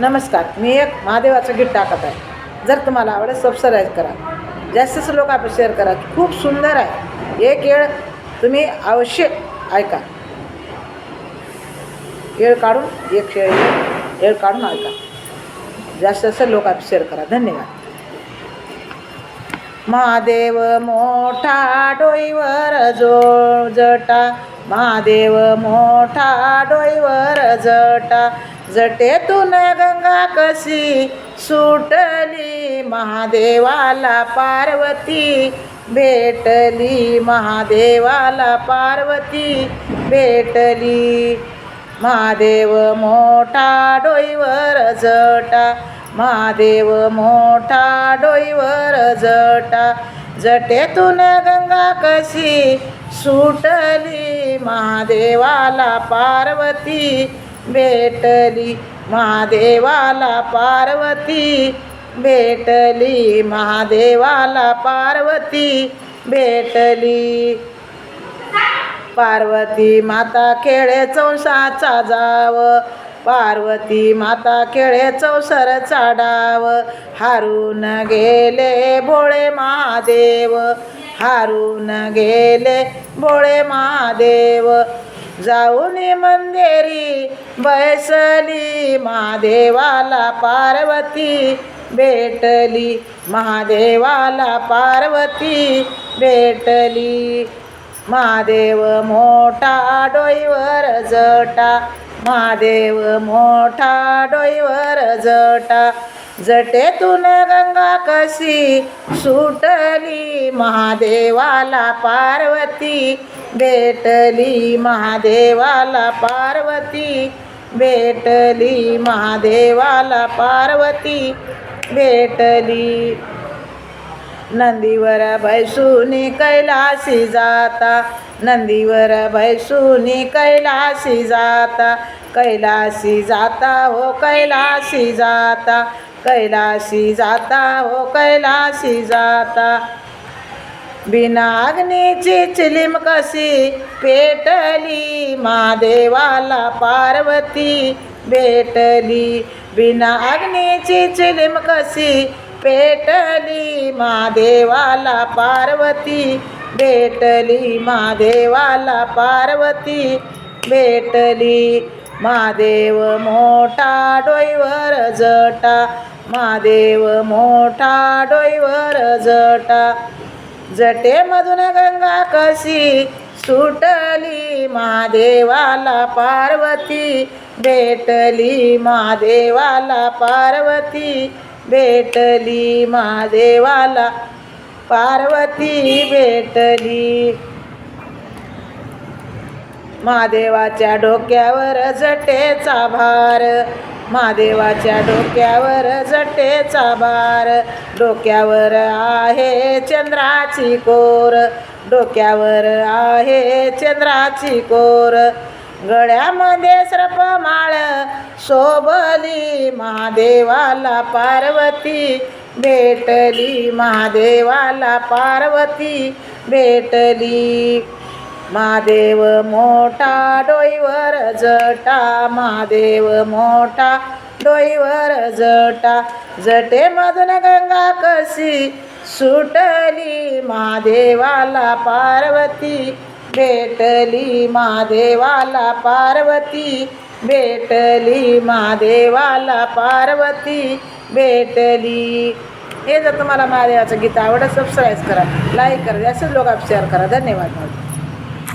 नमस्कार मी एक महादेवाचं गीत टाकत आहे. जर तुम्हाला आवडेल सबस्क्राईब करा. जास्तीत लोक आपण शेअर करा. खूप सुंदर आहे. एक येळ तुम्ही अवश्य ऐका. येळ काढून एक शेळ येळ काढून ऐका. जास्त लोक आपण शेअर करा. धन्यवाद. महादेव मोठा डोईवर जो जटा महादेव मोठा डोईवर जटा जटेतून गंगा कशी सुटली? महादेवाला पार्वती भेटली. महादेवाला पार्वती भेटली. महादेव मोठा डोईवर जटा. महादेव मोठा डोईवर जटा. जटेतून गंगा कशी सुटली? महादेवाला पार्वती भेटली महादेवाला पार्वती. भेटली महादेवाला पार्वती. भेटली पार्वती माता खेळे चौसाचा जाव. पार्वती माता खेळे चौसर चाडाव हारून गेले भोळे महादेव. हारून गेले भोळे महादेव. जाऊन मंदिरी बैसली महादेवाला पार्वती भेटली महादेवाला पार्वती भेटली महादेव मोठा डोईवर जटा महादेव मोठा डोईवर जटा. जटेतून गंगा कशी सुटली महादेवाला पार्वती भेटली महादेवाला पार्वती भेटली महादेवाला पार्वती भेटली नंदीवर बैसूनी कैलासी जाता नंदीवर बैसूनी कैलासी जाता कैलासी जाता हो कैलासी जाता कैलासी जाता हो कैलासी जाता। बिना अग्नीची चिलीम कशी पेटली महादेवाला पार्वती भेटली। बिना अग्नीची चिलीम कशी पेटली महादेवाला पार्वती भेटली। महादेवाला पार्वती भेटली। महादेव मोठा डोईवर जटा महादेव मोठा डोईवर जटा. जटेमधून गंगा कशी सुटली महादेवाला पार्वती. भेटली महादेवाला पार्वती. भेटली महादेवाला पार्वती. भेटली महादेवाच्या डोक्यावर जटेचा भार. महादेवाच्या डोक्यावर जटेचा भार. डोक्यावर आहे चंद्राची कोर. डोक्यावर आहे चंद्राची कोर. गळ्यामध्ये सर्पमाळ. शोभली महादेवाला पार्वती. भेटली महादेवाला पार्वती. भेटली महादेव मोठा डोईवर जटा महादेव मोठा डोईवर जटा. जटेमधून गंगा कशी सुटली महादेवाला पार्वती भेटली महादेवाला पार्वती भेटली महादेवाला पार्वती भेटली. हे जर तुम्हाला महादेवाचं गीत आवडत सबस्क्राईब करा लाईक करा जास्तीत लोक शेअर करा. धन्यवाद.